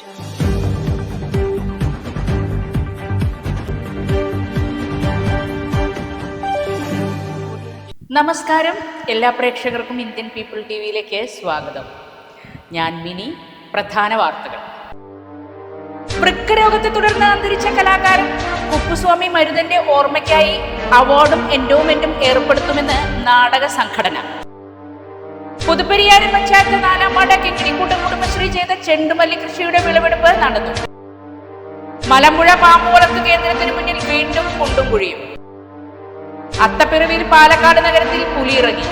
നമസ്കാരം. എല്ലാ പ്രേക്ഷകർക്കും ഇന്ത്യൻ പീപ്പിൾ ടി വിയിലേക്ക് സ്വാഗതം. ഞാൻ മിനി. പ്രധാന വാർത്തകൾ. വൃക്കരോഗത്തെ തുടർന്ന് അന്തരിച്ച കലാകാരൻ കുപ്പുസ്വാമി മരുതന്റെ ഓർമ്മയ്ക്കായി അവാർഡും എൻഡോമെന്റും ഏർപ്പെടുത്തുമെന്ന് നാടക സംഘടന. പുതുപ്പരിയാരം പഞ്ചായത്ത് നാലാം വാർഡ് കിങ്ങിണിക്കൂട്ടം കുടുംബശ്രീ ചെയ്ത ചെണ്ടുമല്ലി കൃഷിയുടെ വിളവെടുപ്പ് നടന്നു. മലമ്പുഴ പാമ്പ് വളർത്തു കേന്ദ്രത്തിന് മുന്നിൽ വീണ്ടും കൊണ്ടും കുഴിയും. അത്തപ്പിറവിയിൽ പാലക്കാട് നഗരത്തിൽ പുലിയിറങ്ങി.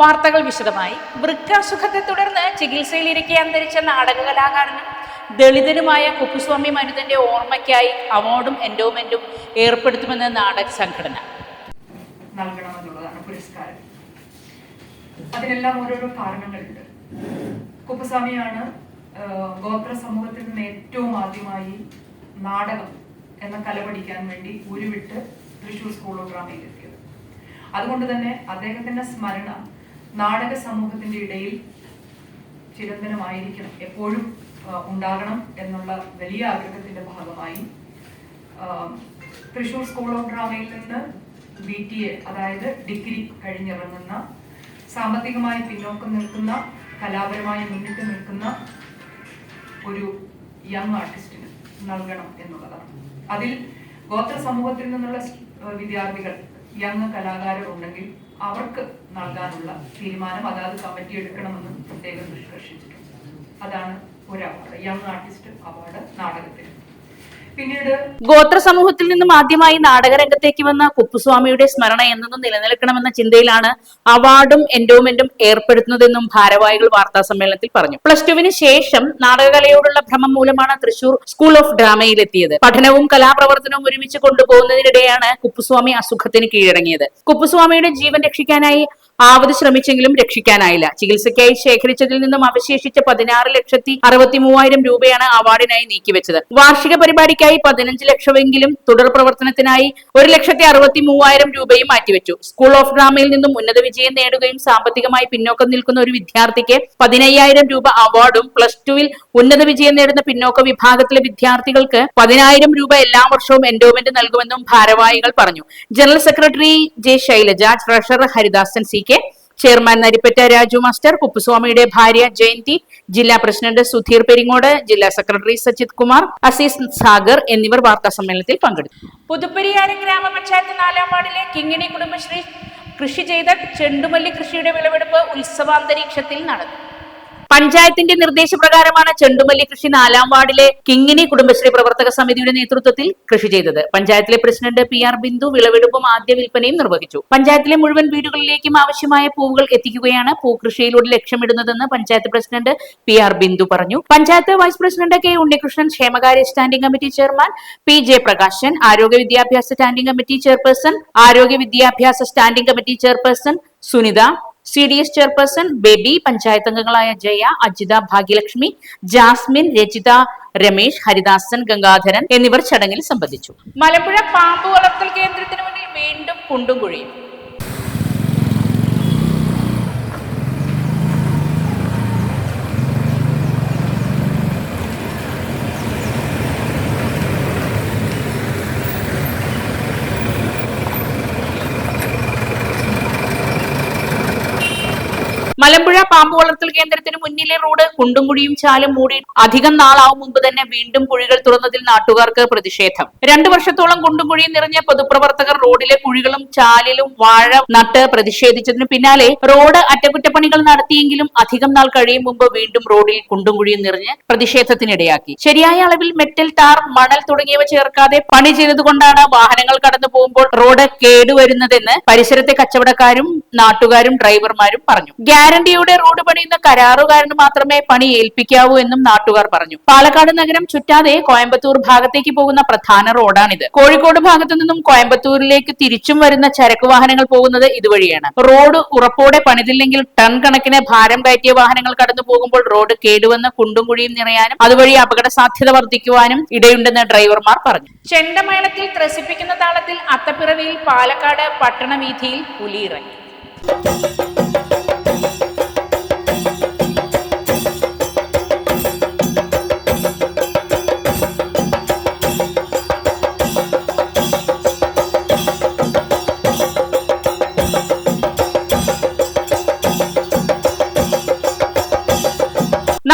വാർത്തകൾ വിശദമായി. വൃക്കാസുഖത്തെ തുടർന്ന് ചികിത്സയിലിരിക്കെ അന്തരിച്ച നാടക കലാകാരനും ദളിതനുമായ കുപ്പുസ്വാമി മരുതന്റെ ഓർമ്മയ്ക്കായി അവാർഡും എൻഡോമെന്റും ഏർപ്പെടുത്തുമെന്ന് നാടക സംഘടന. പുരസ്കാരം അതിനെല്ലാം ഓരോരോ കാരണങ്ങളുണ്ട്. കുപ്പസ്വാമിയാണ് ഗോത്ര സമൂഹത്തിൽ നിന്ന് ഏറ്റവും ആദ്യമായി നാടകം എന്ന കല പഠിക്കാൻ വേണ്ടി ഉരുവിട്ട് തൃശൂർ സ്കൂൾ ഓഫ് ഡ്രാമയിൽ എത്തിയത് അതുകൊണ്ട് തന്നെ അദ്ദേഹത്തിന്റെ സ്മരണ നാടക സമൂഹത്തിന്റെ ഇടയിൽ ചിരന്തനമായിരിക്കണം എപ്പോഴും ഉണ്ടാകണം എന്നുള്ള വലിയ ആഗ്രഹത്തിന്റെ ഭാഗമായി തൃശൂർ സ്കൂൾ ഓഫ് ഡ്രാമയിൽ നിന്ന് ബി ടി എ അതായത് ഡിഗ്രി കഴിഞ്ഞിറങ്ങുന്ന സാമ്പത്തികമായി പിന്നോക്കം നിൽക്കുന്ന കലാപരമായി മുന്നിട്ട് നിൽക്കുന്ന ഒരു യങ് ആർട്ടിസ്റ്റിന് നൽകണം എന്നുള്ളതാണ് അതിൽ ഗോത്ര സമൂഹത്തിൽ നിന്നുള്ള വിദ്യാർത്ഥികൾ യങ് കലാകാരർ ഉണ്ടെങ്കിൽ അവർക്ക് നൽകാനുള്ള തീരുമാനം അതാത് കമ്മിറ്റി എടുക്കണമെന്ന് പ്രത്യേകം നിഷ്കർഷിച്ചിട്ടുണ്ട് അതാണ് ഒരു അവാർഡ് യങ് ആർട്ടിസ്റ്റ് അവാർഡ് നാടകത്തിന്. പിന്നീട് ഗോത്ര സമൂഹത്തിൽ നിന്നും ആദ്യമായി നാടകരംഗത്തേക്ക് വന്ന കുപ്പുസ്വാമിയുടെ സ്മരണ എന്നും നിലനിൽക്കണമെന്ന ചിന്തയിലാണ് അവാർഡും എൻഡോമെന്റും ഏർപ്പെടുത്തുന്നതെന്നും ഭാരവാഹികൾ വാർത്താ സമ്മേളനത്തിൽ പറഞ്ഞു. പ്ലസ് ടുവിന് ശേഷം നാടകകലയോടുള്ള ഭ്രമം മൂലമാണ് തൃശൂർ സ്കൂൾ ഓഫ് ഡ്രാമയിലെത്തിയത്. പഠനവും കലാപ്രവർത്തനവും ഒരുമിച്ച് കൊണ്ടുപോകുന്നതിനിടെയാണ് കുപ്പുസ്വാമി അസുഖത്തിന് കീഴടങ്ങിയത്. കുപ്പുസ്വാമിയുടെ ജീവൻ രക്ഷിക്കാനായി ആവത് ശ്രമിച്ചെങ്കിലും രക്ഷിക്കാനായില്ല. ചികിത്സയ്ക്കായി ശേഖരിച്ചതിൽ നിന്നും അവശേഷിച്ച പതിനാറ് ലക്ഷത്തി അറുപത്തി മൂവായിരം രൂപയാണ് അവാർഡിനായി നീക്കിവെച്ചത്. വാർഷിക പരിപാടിക്കായി പതിനഞ്ച് ലക്ഷമെങ്കിലും തുടർ പ്രവർത്തനത്തിനായി ഒരു ലക്ഷത്തി അറുപത്തി മൂവായിരം രൂപയും മാറ്റിവെച്ചു. സ്കൂൾ ഓഫ് ഡ്രാമയിൽ നിന്നും ഉന്നത വിജയം നേടുകയും സാമ്പത്തികമായി പിന്നോക്കം നിൽക്കുന്ന ഒരു വിദ്യാർത്ഥിക്ക് പതിനയ്യായിരം രൂപ അവാർഡും പ്ലസ് ടുവിൽ ഉന്നത വിജയം നേടുന്ന പിന്നോക്ക വിഭാഗത്തിലെ വിദ്യാർത്ഥികൾക്ക് പതിനായിരം രൂപ എല്ലാ വർഷവും എൻഡോമെന്റ് നൽകുമെന്നും ഭാരവാഹികൾ പറഞ്ഞു. General secretary J Shailaja treasurer Haridasan C K chairman Narippatta Raju master കുപ്പുസ്വാമിയുടെ ഭാര്യ ജയന്തി ജില്ലാ പ്രസിഡന്റ് സുധീർ പെരിങ്ങോട് ജില്ലാ സെക്രട്ടറി സജിത് കുമാർ അസീസ് സാഗർ എന്നിവർ വാർത്താ സമ്മേളനത്തിൽ പങ്കെടുത്തു. പുതുപ്പരിയാരം ഗ്രാമപഞ്ചായത്ത് നാലാം വാർഡിലെ കിങ്ങിണി കുടുംബശ്രീ കൃഷി ചെയ്ത ചെണ്ടുമല്ലി കൃഷിയുടെ വിളവെടുപ്പ് ഉത്സവാന്തരീക്ഷത്തിൽ നടന്നു. പഞ്ചായത്തിന്റെ നിർദ്ദേശപ്രകാരമാണ് ചെണ്ടുമല്ലി കൃഷി നാലാം വാർഡിലെ കിങ്ങിനി കുടുംബശ്രീ പ്രവർത്തക സമിതിയുടെ നേതൃത്വത്തിൽ കൃഷി ചെയ്തത്. പഞ്ചായത്തിലെ പ്രസിഡന്റ് പി ആർ ബിന്ദു വിളവെടുപ്പും ആദ്യ വിൽപ്പനയും നിർവഹിച്ചു. പഞ്ചായത്തിലെ മുഴുവൻ വീടുകളിലേക്കും ആവശ്യമായ പൂവുകൾ എത്തിക്കുകയാണ് പൂക്കൃഷിയിലൂടെ ലക്ഷ്യമിടുന്നതെന്ന് panchayat president P R Bindu പറഞ്ഞു. Panchayat vice president K Unnikrishnan ക്ഷേമകാര്യ standing committee chairman P J Prakashan ആരോഗ്യ വിദ്യാഭ്യാസ സ്റ്റാൻഡിംഗ് കമ്മിറ്റി ചെയർപേഴ്സൺ ആരോഗ്യ വിദ്യാഭ്യാസ standing committee chairperson Sunitha C D S chairperson Baby panchayat അംഗങ്ങളായ ജയ അജിത ഭാഗ്യലക്ഷ്മി ജാസ്മിൻ രജിത രമേശ് ഹരിദാസൻ ഗംഗാധരൻ എന്നിവർ ചടങ്ങിൽ സംബന്ധിച്ചു. മലമ്പുഴ പാമ്പ് വളർത്തൽ കേന്ദ്രത്തിന് മുന്നിൽ വീണ്ടും കുണ്ടും കുഴിയും. മലമ്പുഴ പാമ്പ് വളർത്തൽ കേന്ദ്രത്തിന് മുന്നിലെ റോഡ് കുണ്ടും കുഴിയും ചാലും മൂടി അധികം നാളാവും മുമ്പ് തന്നെ വീണ്ടും കുഴികൾ തുറന്നതിൽ നാട്ടുകാർക്ക് പ്രതിഷേധം. രണ്ടു വർഷത്തോളം കുണ്ടും കുഴിയും നിറഞ്ഞ പൊതുപ്രവർത്തകർ റോഡിലെ കുഴികളും ചാലിലും വാഴ നട്ട് പ്രതിഷേധിച്ചതിനു പിന്നാലെ റോഡ് അറ്റകുറ്റപ്പണികൾ നടത്തിയെങ്കിലും അധികം നാൾ കഴിയും മുമ്പ് വീണ്ടും റോഡിൽ കുണ്ടും കുഴിയും നിറഞ്ഞ് പ്രതിഷേധത്തിനിടയാക്കി. ശരിയായ അളവിൽ മെറ്റൽ ടാർ മണൽ തുടങ്ങിയവ ചേർക്കാതെ പണി ചെയ്തതുകൊണ്ടാണ് വാഹനങ്ങൾ കടന്നു പോകുമ്പോൾ റോഡ് കേടുവരുന്നതെന്ന് പരിസരത്തെ കച്ചവടക്കാരും നാട്ടുകാരും ഡ്രൈവർമാരും പറഞ്ഞു. ഗ്യാരണ്ടിയുടെ റോഡ് പണിയുന്ന കരാറുകാരന് മാത്രമേ പണി ഏൽപ്പിക്കാവൂ എന്നും നാട്ടുകാർ പറഞ്ഞു. പാലക്കാട് നഗരം ചുറ്റാതെ കോയമ്പത്തൂർ ഭാഗത്തേക്ക് പോകുന്ന പ്രധാന റോഡാണിത്. കോഴിക്കോട് ഭാഗത്തു നിന്നും കോയമ്പത്തൂരിലേക്ക് തിരിച്ചും വരുന്ന ചരക്ക് വാഹനങ്ങൾ പോകുന്നത് ഇതുവഴിയാണ്. റോഡ് ഉറപ്പോടെ പണിതില്ലെങ്കിൽ ടൺ കണക്കിന് ഭാരം കയറ്റിയ വാഹനങ്ങൾ കടന്നു പോകുമ്പോൾ റോഡ് കേടുവന്ന് കുണ്ടും കുഴിയും നിറയാനും അതുവഴി അപകട സാധ്യത വർദ്ധിക്കുവാനും ഇടയുണ്ടെന്ന് ഡ്രൈവർമാർ പറഞ്ഞു. ചെണ്ടമേളത്തിൽ ത്രസിപ്പിക്കുന്ന താളത്തിൽ അത്തപ്പിറവിയിൽ പാലക്കാട് പട്ടണവീഥിയിൽ പുലിയിറങ്ങി.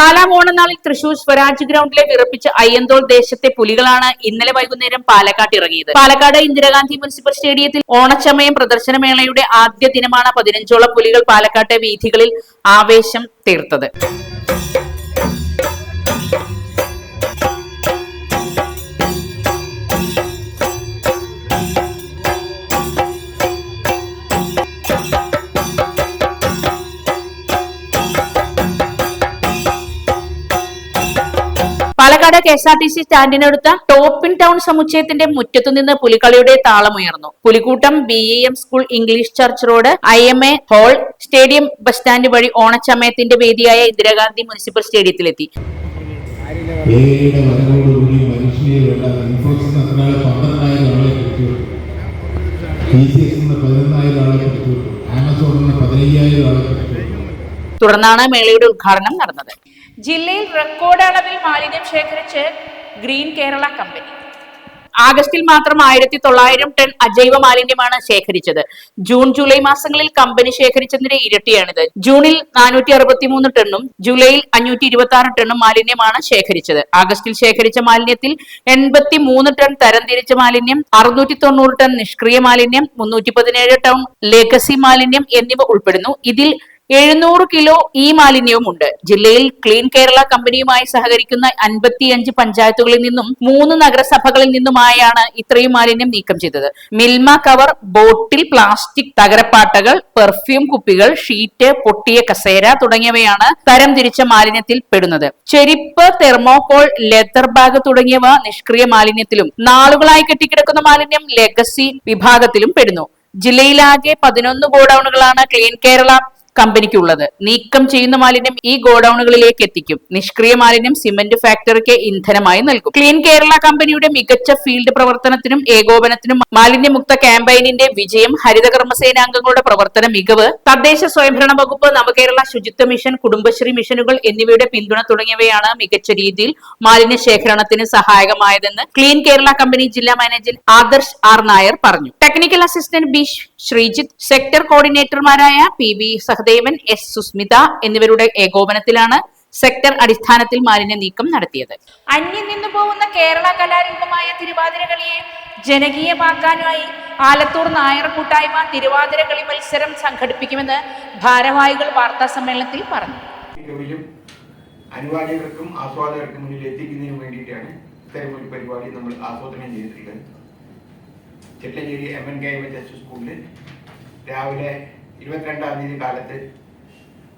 നാലാം ഓണനാളിൽ തൃശൂർ സ്വരാജ് ഗ്രൗണ്ടിലെ വിറപ്പിച്ച അയ്യന്തോൾ ദേശത്തെ പുലികളാണ് ഇന്നലെ വൈകുന്നേരം പാലക്കാട് ഇറങ്ങിയത്. പാലക്കാട് ഇന്ദിരാഗാന്ധി മുനിസിപ്പൽ സ്റ്റേഡിയത്തിൽ ഓണച്ചമയം പ്രദർശനമേളയുടെ ആദ്യ ദിനമാണ് പതിനഞ്ചോളം പുലികൾ പാലക്കാട്ടെ വീഥികളിൽ ആവേശം തീർത്തത്. K S R T C സ്റ്റാൻഡിനടുത്ത top in town സമുച്ചയത്തിന്റെ മുറ്റത്തുനിന്ന് പുലിക്കളിയുടെ താളമുയർന്നു പുലിക്കൂട്ടം B A M school English church road I M A hall stadium bus stand വഴി ഓണച്ചമയത്തിന്റെ വേദിയായ ഇന്ദിരാഗാന്ധി മുനിസിപ്പൽ സ്റ്റേഡിയത്തിലെത്തി തുടർന്നാണ് മേളയുടെ ഉദ്ഘാടനം നടന്നത്. ജില്ലയിൽ റെക്കോർഡ് അളവിൽ മാലിന്യം ശേഖരിച്ച് ഗ്രീൻ കേരള കമ്പനി ആഗസ്റ്റിൽ മാത്രം ആയിരത്തി തൊള്ളായിരം ടൺ അജൈവ മാലിന്യമാണ് ശേഖരിച്ചത്. ജൂൺ ജൂലൈ മാസങ്ങളിൽ കമ്പനി ശേഖരിച്ചതിന്റെ ഇരട്ടിയാണിത്. ജൂണിൽ നാനൂറ്റി അറുപത്തി മൂന്ന് ടണ്ണും ജൂലൈയിൽ അഞ്ഞൂറ്റി ഇരുപത്തി ആറ് ടണ്ണും മാലിന്യമാണ് ശേഖരിച്ചത്. ആഗസ്റ്റിൽ ശേഖരിച്ച മാലിന്യത്തിൽ എൺപത്തി മൂന്ന് ടൺ തരംതിരിച്ച മാലിന്യം അറുന്നൂറ്റി തൊണ്ണൂറ് ടൺ നിഷ്ക്രിയ മാലിന്യം മുന്നൂറ്റി പതിനേഴ് ടൺ ലേഗസി മാലിന്യം എന്നിവ ഉൾപ്പെടുന്നു. ഇതിൽ എഴുന്നൂറ് കിലോ ഈ മാലിന്യവും ഉണ്ട് ജില്ലയിൽ ക്ലീൻ കേരള കമ്പനിയുമായി സഹകരിക്കുന്ന അൻപത്തിയഞ്ച് പഞ്ചായത്തുകളിൽ നിന്നും മൂന്ന് നഗരസഭകളിൽ നിന്നുമായാണ് ഇത്രയും മാലിന്യം നീക്കം ചെയ്തത്. മിൽമ കവർ ബോട്ടിൽ പ്ലാസ്റ്റിക് തകരപ്പാട്ടകൾ പെർഫ്യൂം കുപ്പികൾ ഷീറ്റ് പൊട്ടിയ കസേര തുടങ്ങിയവയാണ് തരംതിരിച്ച മാലിന്യത്തിൽ പെടുന്നത്. ചെരിപ്പ് തെർമോകോൾ ലെതർ ബാഗ് തുടങ്ങിയവ നിഷ്ക്രിയ മാലിന്യത്തിലും നാളുകളായി കെട്ടിക്കിടക്കുന്ന മാലിന്യം ലെഗസി വിഭാഗത്തിലും പെടുന്നു. ജില്ലയിലാകെ പതിനൊന്ന് ഗോഡൌണുകളാണ് ക്ലീൻ കേരള കമ്പനിക്കുള്ളത്. നീക്കം ചെയ്യുന്ന മാലിന്യം ഈ ഗോഡൌണുകളിലേക്ക് എത്തിക്കും. നിഷ്ക്രിയ മാലിന്യം സിമന്റ് ഫാക്ടറിക്ക് ഇന്ധനമായി നൽകും. ക്ലീൻ കേരള കമ്പനിയുടെ മികച്ച ഫീൽഡ് പ്രവർത്തനത്തിനും ഏകോപനത്തിനും മാലിന്യമുക്ത ക്യാമ്പയിനിന്റെ വിജയം ഹരിത കർമ്മസേനാംഗങ്ങളുടെ പ്രവർത്തന മികവ് തദ്ദേശ സ്വയംഭരണ വകുപ്പ് നവകേരള ശുചിത്വ മിഷൻ കുടുംബശ്രീ മിഷനുകൾ എന്നിവയുടെ പിന്തുണ തുടങ്ങിയവയാണ് മികച്ച രീതിയിൽ മാലിന്യ ശേഖരണത്തിന് സഹായകമായതെന്ന് ക്ലീൻ കേരള കമ്പനി ജില്ലാ മാനേജർ ആദർശ് ആർ നായർ പറഞ്ഞു. Technical assistant B Sreejith sector കോർഡിനേറ്റർമാരായ P V Sahadevan S Susmitha എന്നിവരുടെ ഏകോപനത്തിലാണ് സെക്ടർ അടിസ്ഥാനത്തിൽ മാലിന്യ നീക്കം നടത്തിയത്. അന്യം നിന്നു പോകുന്ന കേരള കലാരൂപമായ തിരുവാതിരകളിയെ ജനകീയമാക്കാനായി ആലത്തൂർ നായർ കൂട്ടായ്മ തിരുവാതിരകളി മത്സരം സംഘടിപ്പിക്കുമെന്ന് ഭാരവാഹികൾ വാർത്താ സമ്മേളനത്തിൽ പറഞ്ഞു. മികവിലും അനുവാചകർക്കും ആസ്വാദകർക്കും മുന്നിൽ എത്തിക്കുന്നതിന് വേണ്ടിയിട്ടാണ് ഇത്തരം ഒരു പരിപാടി നമ്മൾ ആസൂത്രണം ചെയ്തിട്ടുള്ളത്. Chettanchery M N K M H S സ്കൂളിൽ രാവിലെ ഇരുപത്തിരണ്ടാം തീയതി കാലത്ത്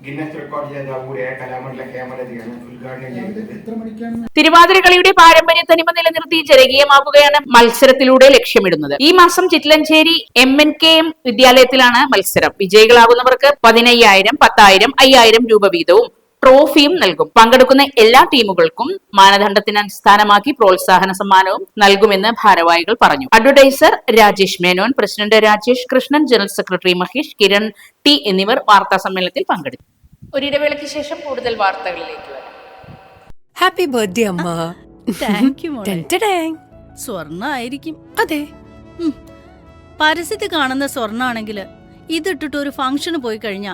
ഗിന്നസ് റെക്കോർഡ് ജേതാവ് കൂടിയായ കലാമണ്ഡല ക്യാമറയാണ് ഉദ്ഘാടനം ചെയ്തത്. തിരുവാതിരകളിയുടെ പാരമ്പര്യ തനിമ നിലനിർത്തി ജനകീയമാക്കുകയാണ് മത്സരത്തിലൂടെ ലക്ഷ്യമിടുന്നത്. ഈ മാസം Chittalancheri M N K M വിദ്യാലയത്തിലാണ് മത്സരം. വിജയികളാകുന്നവർക്ക് പതിനയ്യായിരം പത്തായിരം അയ്യായിരം രൂപ വീതവും ട്രോഫിയും നൽകും. പങ്കെടുക്കുന്ന എല്ലാ ടീമുകൾക്കും മാനദണ്ഡത്തിന് അടിസ്ഥാനമാക്കി പ്രോത്സാഹന സമ്മാനവും നൽകുമെന്ന് ഭാരവാഹികൾ പറഞ്ഞു. Advertiser Rajesh Menon president Rajesh Krishnan general secretary Mahesh Kiran T എന്നിവർ വാർത്താ സമ്മേളനത്തിൽ പങ്കെടുത്തു. ഒരു ഇടവേളയ്ക്ക് ശേഷം കൂടുതൽ വാർത്തകളിലേക്ക് വരാം. ഹാപ്പി ബർത്ത്ഡേ അമ്മ. താങ്ക് യു സ്വർണ ആയിരിക്കും. അതെ. പരസ്യത്തിൽ കാണുന്ന സ്വർണാണെങ്കിൽ ഇതിട്ടിട്ട് ഒരു ഫംഗ്ഷന് പോയി കഴിഞ്ഞാ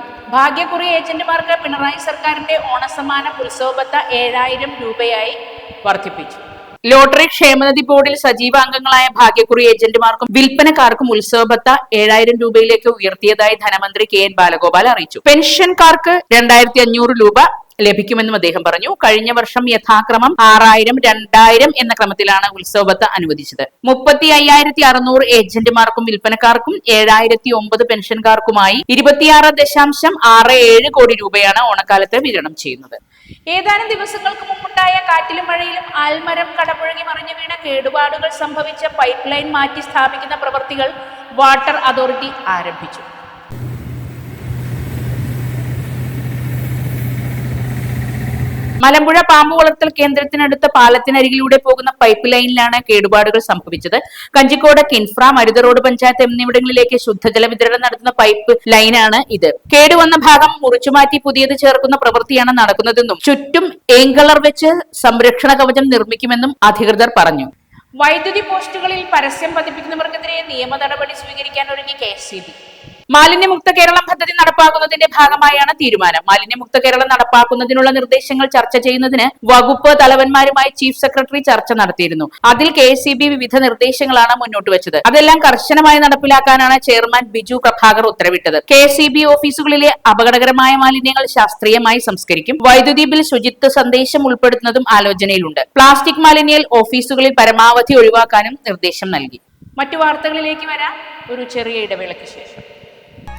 ഭാഗ്യക്കുറി ഏജന്റുമാർക്ക് പിണറായി സർക്കാരിന്റെ ഓണസമ്മാന ഉത്സവബത്ത ഏഴായിരം രൂപയായി വർദ്ധിപ്പിച്ചു. ലോട്ടറി ക്ഷേമനിധി ബോർഡിൽ സജീവ അംഗങ്ങളായ ഭാഗ്യക്കുറി ഏജന്റുമാർക്കും വിൽപ്പനക്കാർക്കും ഉത്സവബത്ത ഏഴായിരം രൂപയിലേക്ക് ഉയർത്തിയതായി ധനമന്ത്രി കെ എൻ ബാലഗോപാൽ അറിയിച്ചു. പെൻഷൻകാർക്ക് രണ്ടായിരത്തി അഞ്ഞൂറ് രൂപ ലഭിക്കുമെന്നും അദ്ദേഹം പറഞ്ഞു. കഴിഞ്ഞ വർഷം യഥാക്രമം ആറായിരം രണ്ടായിരം എന്ന ക്രമത്തിലാണ് ഉത്സവബത്ത അനുവദിച്ചത്. മുപ്പത്തി അയ്യായിരത്തി അറുന്നൂറ് ഏജന്റുമാർക്കും വിൽപ്പനക്കാർക്കും ഏഴായിരത്തി ഒമ്പത് പെൻഷൻകാർക്കുമായി ഇരുപത്തിയാറ് ദശാംശം ആറ് ഏഴ് കോടി രൂപയാണ് ഓണക്കാലത്ത് വിതരണം ചെയ്യുന്നത്. ഏതാനും ദിവസങ്ങൾക്ക് മുമ്പുണ്ടായ കാറ്റിലും മഴയിലും ആൽമരം കടപുഴകി മറിഞ്ഞു വീണ കേടുപാടുകൾ സംഭവിച്ച പൈപ്പ് ലൈൻ മാറ്റി സ്ഥാപിക്കുന്ന പ്രവൃത്തികൾ വാട്ടർ അതോറിറ്റി ആരംഭിച്ചു. മലമ്പുഴ പാമ്പ് വളർത്തൽ കേന്ദ്രത്തിനടുത്ത പാലത്തിനരികിലൂടെ പോകുന്ന പൈപ്പ് ലൈനിലാണ് കേടുപാടുകൾ സംഭവിച്ചത്. കഞ്ചിക്കോട് കിൻഫ്ര മരുത റോഡ് പഞ്ചായത്ത് എന്നിവിടങ്ങളിലേക്ക് ശുദ്ധജല വിതരണം നടത്തുന്ന പൈപ്പ് ലൈനാണ് ഇത്. കേടുവന്ന ഭാഗം മുറിച്ചുമാറ്റി പുതിയത് ചേർക്കുന്ന പ്രവൃത്തിയാണ് നടക്കുന്നതെന്നും ചുറ്റും ഏങ്കളർ വെച്ച് സംരക്ഷണ കവചം നിർമ്മിക്കുമെന്നും അധികൃതർ പറഞ്ഞു. വൈദ്യുതി പോസ്റ്റുകളിൽ പരസ്യം പതിപ്പിക്കുന്നവർക്കെതിരെ നിയമ നടപടി സ്വീകരിക്കാൻ ഒരുങ്ങി കെ എസ് മാലിന്യമുക്ത കേരളം പദ്ധതി നടപ്പാക്കുന്നതിന്റെ ഭാഗമായാണ് തീരുമാനം. മാലിന്യമുക്ത കേരളം നടപ്പാക്കുന്നതിനുള്ള നിർദ്ദേശങ്ങൾ ചർച്ച ചെയ്യുന്നതിന് വകുപ്പ് തലവന്മാരുമായി ചീഫ് സെക്രട്ടറി ചർച്ച നടത്തിയിരുന്നു. അതിൽ കെ വിവിധ നിർദ്ദേശങ്ങളാണ് മുന്നോട്ട് വെച്ചത്. അതെല്ലാം കർശനമായി നടപ്പിലാക്കാനാണ് ചെയർമാൻ ബിജു പ്രഭാകർ ഉത്തരവിട്ടത്. കെ ഓഫീസുകളിലെ അപകടകരമായ മാലിന്യങ്ങൾ ശാസ്ത്രീയമായി സംസ്കരിക്കും. വൈദ്യുതി ബിൽ ശുചിത്വ സന്ദേശം ഉൾപ്പെടുത്തുന്നതും ആലോചനയിലുണ്ട്. പ്ലാസ്റ്റിക് മാലിന്യൽ ഓഫീസുകളിൽ പരമാവധി ഒഴിവാക്കാനും നിർദ്ദേശം നൽകി. മറ്റു വാർത്തകളിലേക്ക് വരാം. ഒരു ചെറിയ ഇടവേളയ്ക്ക് ശേഷം.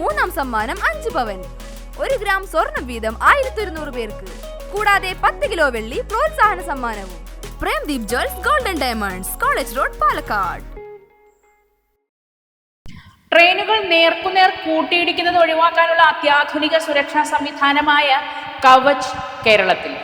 മൂന്നാം സമ്മാനം അഞ്ച് പവൻ. ഒരു ഗ്രാം സ്വർണം വീതം ആയിരത്തി ഒരുന്നൂറ് പേർക്ക്. കൂടാതെ പത്ത് കിലോ വെള്ളി പ്രോത്സാഹന സമ്മാനവും. Premdeep jewels golden diamonds college road Palakkad. ട്രെയിനുകൾ നേർക്കുനേർ കൂട്ടിയിടിക്കുന്നത് ഒഴിവാക്കാനുള്ള അത്യാധുനിക സുരക്ഷാ സംവിധാനമായ കവച് കേരളത്തിൽ.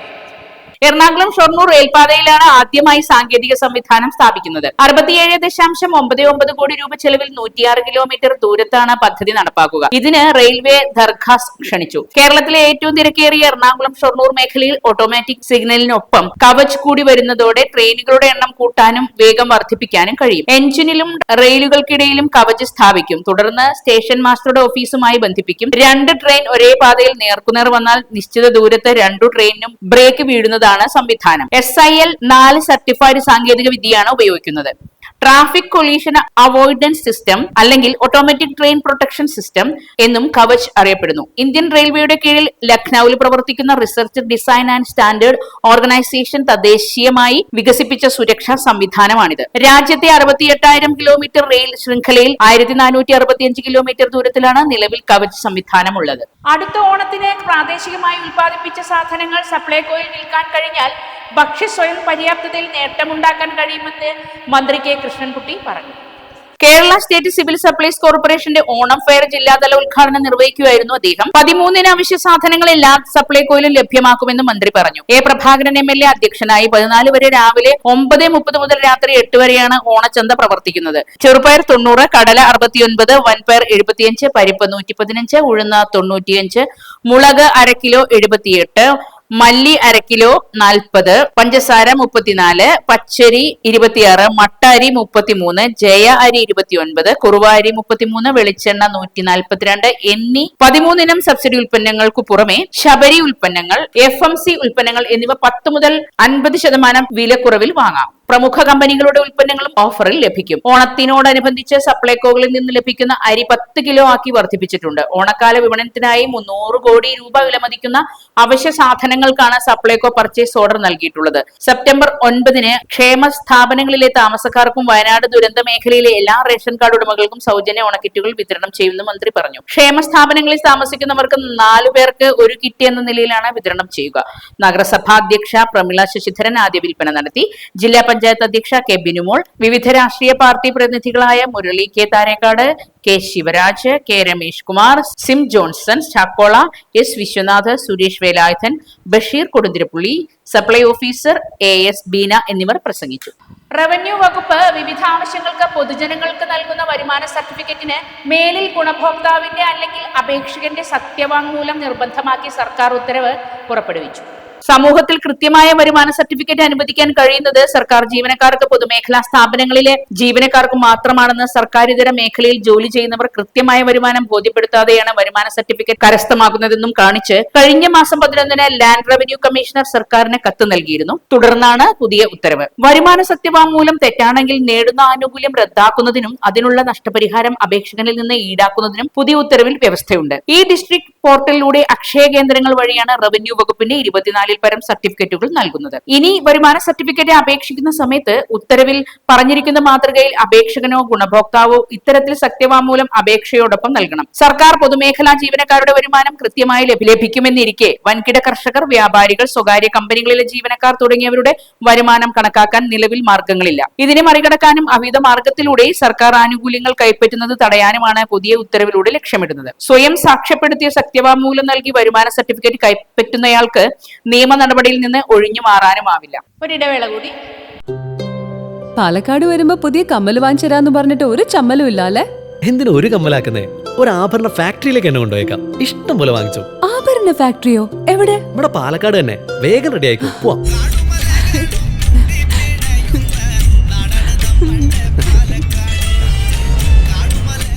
എറണാകുളം ഷൊർണൂർ റെയിൽപാതയിലാണ് ആദ്യമായി സാങ്കേതിക സംവിധാനം സ്ഥാപിക്കുന്നത്. അറുപത്തിയേഴ് ദശാംശം ഒമ്പത് ഒമ്പത് കോടി രൂപ ചെലവിൽ നൂറ്റിയാറ് കിലോമീറ്റർ ദൂരത്താണ് പദ്ധതി നടപ്പാക്കുക. ഇതിന് റെയിൽവേ ദർഘാസ് ക്ഷണിച്ചു. കേരളത്തിലെ ഏറ്റവും തിരക്കേറിയ എറണാകുളം ഷൊർണൂർ മേഖലയിൽ ഓട്ടോമാറ്റിക് സിഗ്നലിനൊപ്പം കവച് കൂടി വരുന്നതോടെ ട്രെയിനുകളുടെ എണ്ണം കൂട്ടാനും വേഗം വർദ്ധിപ്പിക്കാനും കഴിയും. എഞ്ചിനിലും റെയിലുകൾക്കിടയിലും കവച് സ്ഥാപിക്കും. തുടർന്ന് സ്റ്റേഷൻ മാസ്റ്ററുടെ ഓഫീസുമായി ബന്ധിപ്പിക്കും. രണ്ട് ട്രെയിൻ ഒരേ പാതയിൽ നേർക്കുനേർ വന്നാൽ നിശ്ചിത ദൂരത്ത് രണ്ടു ട്രെയിനിനും ബ്രേക്ക് വീഴുന്നതാണ് സംവിധാനം. എസ് ഐ എൽ നാല് സർട്ടിഫൈഡ് സാങ്കേതിക വിദ്യയാണ് ഉപയോഗിക്കുന്നത്. ട്രാഫിക് കൊളീഷൻ അവോയ്ഡൻസ് സിസ്റ്റം അല്ലെങ്കിൽ ഓട്ടോമാറ്റിക് ട്രെയിൻ പ്രൊട്ടക്ഷൻ സിസ്റ്റം എന്നും കവച് അറിയപ്പെടുന്നു. ഇന്ത്യൻ റെയിൽവേയുടെ കീഴിൽ ലക്നൌവിൽ പ്രവർത്തിക്കുന്ന research design and standard organisation തദ്ദേശീയമായി വികസിപ്പിച്ച സുരക്ഷാ സംവിധാനമാണിത്. രാജ്യത്തെ അറുപത്തിയെട്ടായിരം കിലോമീറ്റർ റെയിൽ ശൃംഖലയിൽ ആയിരത്തി നാനൂറ്റി അറുപത്തിയഞ്ച് കിലോമീറ്റർ ദൂരത്തിലാണ് നിലവിൽ കവച് സംവിധാനമുള്ളത്. അടുത്ത ഓണത്തിന് പ്രാദേശികമായി ഉൽപ്പാദിപ്പിച്ച സാധനങ്ങൾ സപ്ലൈകോയിൽ വിൽക്കാൻ കഴിഞ്ഞാൽ ഭക്ഷ്യ സ്വയം പര്യാപ്തതയിൽ നേട്ടമുണ്ടാക്കാൻ കഴിയുമെന്ന് മന്ത്രി കെ കൃഷ്ണൻകുട്ടി പറഞ്ഞു. കേരള സ്റ്റേറ്റ് സിവിൽ സപ്ലൈസ് കോർപ്പറേഷന്റെ ഓണം ഫെയർ ജില്ലാതല ഉദ്ഘാടനം നിർവഹിക്കുകയായിരുന്നു അദ്ദേഹം. പതിമൂന്നിന് അവശ്യ സാധനങ്ങൾ സാധനങ്ങളെല്ലാം സപ്ലൈകോയിലും ലഭ്യമാക്കുമെന്ന് മന്ത്രി പറഞ്ഞു. A Prabhakaran M L A അധ്യക്ഷനായി പതിനാല് വരെ രാവിലെ ഒമ്പത് മുപ്പത് മുതൽ രാത്രി എട്ട് വരെയാണ് ഓണച്ചന്ത പ്രവർത്തിക്കുന്നത്. ചെറുപയർ തൊണ്ണൂറ് കടല അറുപത്തിയൊൻപത് വൻപയർ എഴുപത്തിയഞ്ച് പരിപ്പ് നൂറ്റി പതിനഞ്ച് ഉഴുന്ന തൊണ്ണൂറ്റിയഞ്ച് മുളക് അര കിലോ എഴുപത്തിയെട്ട് മല്ലി അര കിലോ നാൽപ്പത് പഞ്ചസാര മുപ്പത്തിനാല് പച്ചരി ഇരുപത്തിയാറ് മട്ട അരി മുപ്പത്തിമൂന്ന് ജയ അരി ഇരുപത്തിയൊൻപത് കുറുവ അരി മുപ്പത്തിമൂന്ന് വെളിച്ചെണ്ണ നൂറ്റി നാൽപ്പത്തിരണ്ട് എന്നീ പതിമൂന്നിനം സബ്സിഡി ഉൽപ്പന്നങ്ങൾക്ക് പുറമെ ശബരി ഉൽപ്പന്നങ്ങൾ എഫ് എം സി ഉൽപ്പന്നങ്ങൾ എന്നിവ പത്ത് മുതൽ അൻപത് ശതമാനം വിലക്കുറവിൽ വാങ്ങാം. പ്രമുഖ കമ്പനികളുടെ ഉൽപ്പന്നങ്ങളും ഓഫറിൽ ലഭിക്കും. ഓണത്തിനോടനുബന്ധിച്ച് സപ്ലൈകോകളിൽ നിന്ന് ലഭിക്കുന്ന അരി പത്ത് കിലോ ആക്കി വർദ്ധിപ്പിച്ചിട്ടുണ്ട്. ഓണക്കാല വിപണനത്തിനായി മുന്നൂറ് കോടി രൂപ വിലമതിക്കുന്ന അവശ്യ സാധനങ്ങൾക്കാണ് സപ്ലൈകോ പർച്ചേസ് ഓർഡർ നൽകിയിട്ടുള്ളത്. സെപ്റ്റംബർ ഒൻപതിന് ക്ഷേമ സ്ഥാപനങ്ങളിലെ താമസക്കാർക്കും വയനാട് ദുരന്ത മേഖലയിലെ എല്ലാ റേഷൻ കാർഡ് ഉടമകൾക്കും സൗജന്യ ഓണക്കിറ്റുകൾ വിതരണം ചെയ്യുമെന്ന് മന്ത്രി പറഞ്ഞു. ക്ഷേമ സ്ഥാപനങ്ങളിൽ താമസിക്കുന്നവർക്ക് നാലു പേർക്ക് ഒരു കിറ്റ് എന്ന നിലയിലാണ് വിതരണം ചെയ്യുക. നഗരസഭാ അധ്യക്ഷ പ്രമിള ശശിധരൻ ആദ്യ വിൽപ്പന നടത്തി. ജില്ലാ പഞ്ചായത്ത് അധ്യക്ഷ കെ ബിനുമോൾ വിവിധ രാഷ്ട്രീയ party പ്രതിനിധികളായ Murali K Tharekkad K Sivaraj K Ramesh Kumar SIM Johnson Chakkola S Viswanath Suresh Velayudhan Basheer Kodunthirapully supply officer A S Beena എന്നിവർ പ്രസംഗിച്ചു. റവന്യൂ വകുപ്പ് വിവിധ ആവശ്യങ്ങൾക്ക് പൊതുജനങ്ങൾക്ക് നൽകുന്ന വരുമാന സർട്ടിഫിക്കറ്റിന് മേലിൽ ഗുണഭോക്താവിന്റെ അല്ലെങ്കിൽ അപേക്ഷകന്റെ സത്യവാങ്മൂലം നിർബന്ധമാക്കി സർക്കാർ ഉത്തരവ് പുറപ്പെടുവിച്ചു. സമൂഹത്തിൽ കൃത്യമായ വരുമാന സർട്ടിഫിക്കറ്റ് അനുവദിക്കാൻ കഴിയുന്നത് സർക്കാർ ജീവനക്കാർക്ക് പൊതുമേഖലാ സ്ഥാപനങ്ങളിലെ ജീവനക്കാർക്ക് മാത്രമാണെന്ന് സർക്കാരിതര മേഖലയിൽ ജോലി ചെയ്യുന്നവർ കൃത്യമായ വരുമാനം ബോധ്യപ്പെടുത്താതെയാണ് വരുമാന സർട്ടിഫിക്കറ്റ് കരസ്ഥമാകുന്നതെന്നും കാണിച്ച് കഴിഞ്ഞ മാസം പതിനൊന്നിന് ലാൻഡ് റവന്യൂ കമ്മീഷണർ സർക്കാരിന് കത്ത് നൽകിയിരുന്നു. തുടർന്നാണ് പുതിയ ഉത്തരവ്. വരുമാന സത്യവാങ്മൂലം തെറ്റാണെങ്കിൽ നേടുന്ന ആനുകൂല്യം റദ്ദാക്കുന്നതിനും അതിനുള്ള നഷ്ടപരിഹാരം അപേക്ഷകനിൽ നിന്ന് ഈടാക്കുന്നതിനും പുതിയ ഉത്തരവിൽ വ്യവസ്ഥയുണ്ട്. ഈ ഡിസ്ട്രിക്ട് പോർട്ടലിലൂടെ അക്ഷയ കേന്ദ്രങ്ങൾ വഴിയാണ് റവന്യൂ വകുപ്പിന്റെ ഇരുപത്തിനാലിൽ പരം സർട്ടിഫിക്കറ്റുകൾ നൽകുന്നത്. ഇനി വരുമാന സർട്ടിഫിക്കറ്റ് അപേക്ഷിക്കുന്ന സമയത്ത് ഉത്തരവിൽ പറഞ്ഞിരിക്കുന്ന മാതൃകയിൽ അപേക്ഷകനോ ഗുണഭോക്താവോ ഇത്തരത്തിൽ സത്യവാങ്മൂലം അപേക്ഷയോടൊപ്പം നൽകണം. സർക്കാർ പൊതുമേഖലാ ജീവനക്കാരുടെ വരുമാനം കൃത്യമായി ലഭി- ലഭിക്കുമെന്നിരിക്കെ വൻകിട കർഷകർ വ്യാപാരികൾ സ്വകാര്യ കമ്പനികളിലെ ജീവനക്കാർ തുടങ്ങിയവരുടെ വരുമാനം കണക്കാക്കാൻ നിലവിൽ മാർഗങ്ങളില്ല ഇതിനെ മറികടക്കാനും അവിധ മാർഗത്തിലൂടെ സർക്കാർ ആനുകൂല്യങ്ങൾ കൈപ്പറ്റുന്നത് തടയാനുമാണ് പുതിയ ഉത്തരവിലൂടെ ലക്ഷ്യമിടുന്നത്. സ്വയം സാക്ഷ്യപ്പെടുത്തിയ സത്യവാങ്മൂലം നൽകി വരുമാന സർട്ടിഫിക്കറ്റ് കൈപ്പറ്റുന്നയാൾക്ക് നിയമ നടപടിയിൽ നിന്ന് ഒഴിഞ്ഞു മാറാനുമാവില്ല ഒരിടവേള കൂടി. പാലക്കാട് വരുമ്പോ പുതിയ കമ്മൽ വാങ്ങിച്ചരാന്ന് പറഞ്ഞിട്ട് ഒരു ചമ്മലും ഇല്ല അല്ലെ എന്തിനു ഒരു കമ്മലാക്കുന്നേ? ഒരു ആഭരണ ഫാക്ടറിയിലേക്ക് എന്നെ കൊണ്ടുപോയേക്കാം. ഇഷ്ടം പോലെ വാങ്ങിച്ചു. ആഭരണ ഫാക്ടറിയോ? എവിടെ? ഇവിടെ പാലക്കാട് തന്നെ. വേഗം റെഡി ആയിക്കോ. പോവാം.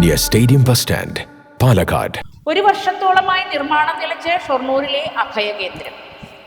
near Stadium Bus Stand, Palakkad ഒരു വർഷത്തോളമായി നിർമ്മാണം നിലച്ച ഷൊർണൂരിലെ അഭയകേന്ദ്രം.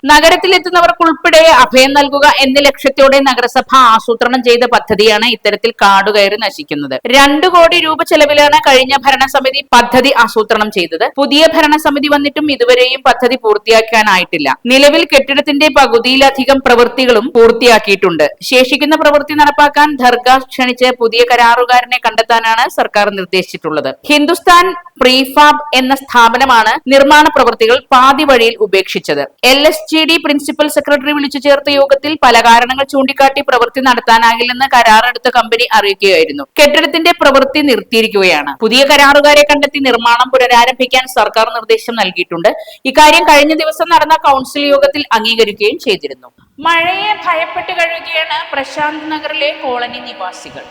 നഗരത്തിലെത്തുന്നവർക്കുൾപ്പെടെ അഭയം നൽകുക എന്ന ലക്ഷ്യത്തോടെ നഗരസഭ ആസൂത്രണം ചെയ്ത പദ്ധതിയാണ് ഇത്തരത്തിൽ കാടുകയറി നശിക്കുന്നത്. രണ്ടു കോടി രൂപ ചെലവിലാണ് കഴിഞ്ഞ ഭരണസമിതി പദ്ധതി ആസൂത്രണം ചെയ്തത്. പുതിയ ഭരണസമിതി വന്നിട്ടും ഇതുവരെയും പദ്ധതി പൂർത്തിയാക്കാനായിട്ടില്ല. നിലവിൽ കെട്ടിടത്തിന്റെ പകുതിയിലധികം പ്രവൃത്തികളും പൂർത്തിയാക്കിയിട്ടുണ്ട്. ശേഷിക്കുന്ന പ്രവൃത്തി നടപ്പാക്കാൻ ദർഗ ക്ഷണിച്ച് പുതിയ കരാറുകാരനെ കണ്ടെത്താനാണ് സർക്കാർ നിർദ്ദേശിച്ചിട്ടുള്ളത്. ഹിന്ദുസ്ഥാൻ പ്രീഫാബ് എന്ന സ്ഥാപനമാണ് നിർമ്മാണ പ്രവൃത്തികൾ പാതി വഴിയിൽ ഉപേക്ഷിച്ചത്. L S G D principal secretary വിളിച്ചു ചേർത്ത യോഗത്തിൽ പല കാരണങ്ങൾ ചൂണ്ടിക്കാട്ടി പ്രവൃത്തി നടത്താനാകില്ലെന്ന് കരാറെടുത്ത കമ്പനി അറിയിക്കുകയായിരുന്നു. കെട്ടിടത്തിന്റെ പ്രവൃത്തി നിർത്തിയിരിക്കുകയാണ്. പുതിയ കരാറുകാരെ കണ്ടെത്തി നിർമ്മാണം പുനരാരംഭിക്കാൻ സർക്കാർ നിർദ്ദേശം നൽകിയിട്ടുണ്ട്. ഇക്കാര്യം കഴിഞ്ഞ ദിവസം നടന്ന കൗൺസിൽ യോഗത്തിൽ അംഗീകരിക്കുകയും ചെയ്തിരുന്നു. മഴയെ ഭയപ്പെട്ട് കഴിയുകയാണ് പ്രശാന്ത് നഗറിലെ കോളനി നിവാസികൾ.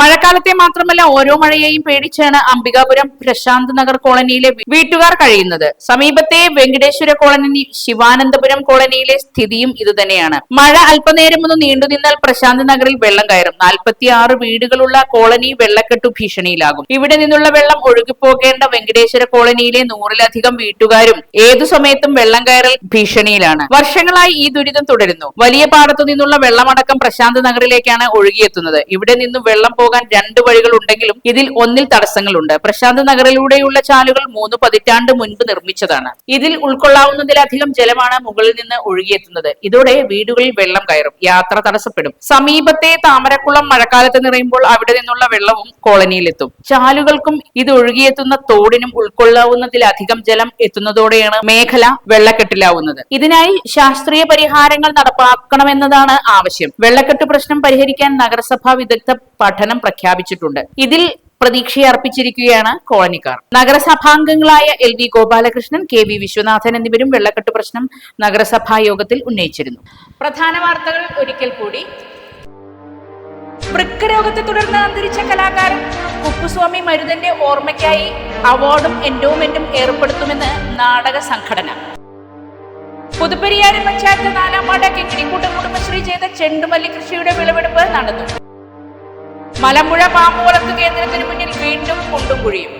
മഴക്കാലത്തെ മാത്രമല്ല ഓരോ മഴയെയും പേടിച്ചാണ് അംബികാപുരം പ്രശാന്ത് നഗർ കോളനിയിലെ വീട്ടുകാർ കഴിയുന്നത്. സമീപത്തെ വെങ്കടേശ്വര കോളനി ശിവാനന്ദപുരം കോളനിയിലെ സ്ഥിതിയും ഇതുതന്നെയാണ്. മഴ അല്പനേരം ഒന്ന് നീണ്ടുനിന്നാൽ പ്രശാന്ത് നഗറിൽ വെള്ളം കയറും. നാൽപ്പത്തിയാറ് വീടുകളുള്ള കോളനി വെള്ളക്കെട്ടു ഭീഷണിയിലാകും. ഇവിടെ നിന്നുള്ള വെള്ളം ഒഴുകിപ്പോകേണ്ട വെങ്കടേശ്വര കോളനിയിലെ നൂറിലധികം വീട്ടുകാരും ഏതു സമയത്തും വെള്ളം കയറൽ ഭീഷണിയിലാണ്. വർഷങ്ങളായി ഈ ദുരിതം തുടരുന്നു. വലിയ പാടത്തു നിന്നുള്ള വെള്ളമടക്കം പ്രശാന്ത് നഗറിലേക്കാണ് ഒഴുകിയെത്തുന്നത്. ഇവിടെ നിന്നും വെള്ളം പോകാൻ രണ്ട് വഴികൾ ഉണ്ടെങ്കിലും ഇതിൽ ഒന്നിൽ തടസ്സങ്ങളുണ്ട്. പ്രശാന്ത് നഗറിലൂടെയുള്ള ചാലുകൾ മൂന്ന് പതിറ്റാണ്ട് മുൻപ് നിർമ്മിച്ചതാണ്. ഇതിൽ ഉൾക്കൊള്ളാവുന്നതിലധികം ജലമാണ് മുകളിൽ നിന്ന് ഒഴുകിയെത്തുന്നത്. ഇതോടെ വീടുകളിൽ വെള്ളം കയറും. യാത്ര തടസ്സപ്പെടും. സമീപത്തെ താമരക്കുളം മഴക്കാലത്ത് നിറയുമ്പോൾ അവിടെ നിന്നുള്ള വെള്ളവും കോളനിയിലെത്തും. ചാലുകൾക്കും ഇത് ഒഴുകിയെത്തുന്ന തോടിനും ഉൾക്കൊള്ളാവുന്നതിലധികം ജലം എത്തുന്നതോടെയാണ് മേഖല വെള്ളക്കെട്ടിലാവുന്നത്. ഇതിനായി ശാസ്ത്രീയ പരിഹാരങ്ങൾ നടപ്പാക്കണമെന്നതാണ് ആവശ്യം. വെള്ളക്കെട്ട് പ്രശ്നം പരിഹരിക്കാൻ നഗരസഭാ വിദഗ്ധ പഠനം പ്രഖ്യാപിച്ചിട്ടുണ്ട്. ഇതിൽ പ്രതീക്ഷയർപ്പിച്ചിരിക്കുകയാണ് കോളനിക്കാർ. നഗരസഭാംഗങ്ങളായ L V Gopalakrishnan K V Viswanathan എന്നിവരും വെള്ളക്കെട്ട് പ്രശ്നം നഗരസഭാ യോഗത്തിൽ ഉന്നയിച്ചിരുന്നു. പ്രധാന വാർത്തകൾ ഒരിക്കൽ കൂടി. വൃക്ക രോഗത്തെ തുടർന്ന് അന്തരിച്ച കലാകാരൻ കുപ്പുസ്വാമി മരുതന്റെ ഓർമ്മയ്ക്കായി അവാർഡും എൻഡോമെന്റും ഏർപ്പെടുത്തുമെന്ന് നാടക സംഘടന. പുതുപ്പരിയാരം പഞ്ചായത്ത് നാലാം വാർഡ് കിങ്ങിണിക്കൂട്ടം കുടുംബശ്രീ ചെയ്ത ചെണ്ടുമല്ലി കൃഷിയുടെ വിളവെടുപ്പ് നടന്നു. മലമ്പുഴ പാമ്പ് കേന്ദ്രത്തിനു കേന്ദ്രത്തിന് മുന്നിൽ വീണ്ടും കുണ്ടും കുഴിയും.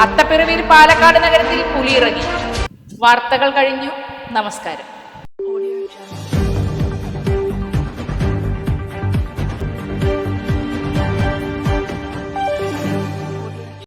അത്തപ്പിറവിയിൽ പാലക്കാട് നഗരത്തിൽ പുലിയിറങ്ങി. വാർത്തകൾ കഴിഞ്ഞു. നമസ്കാരം.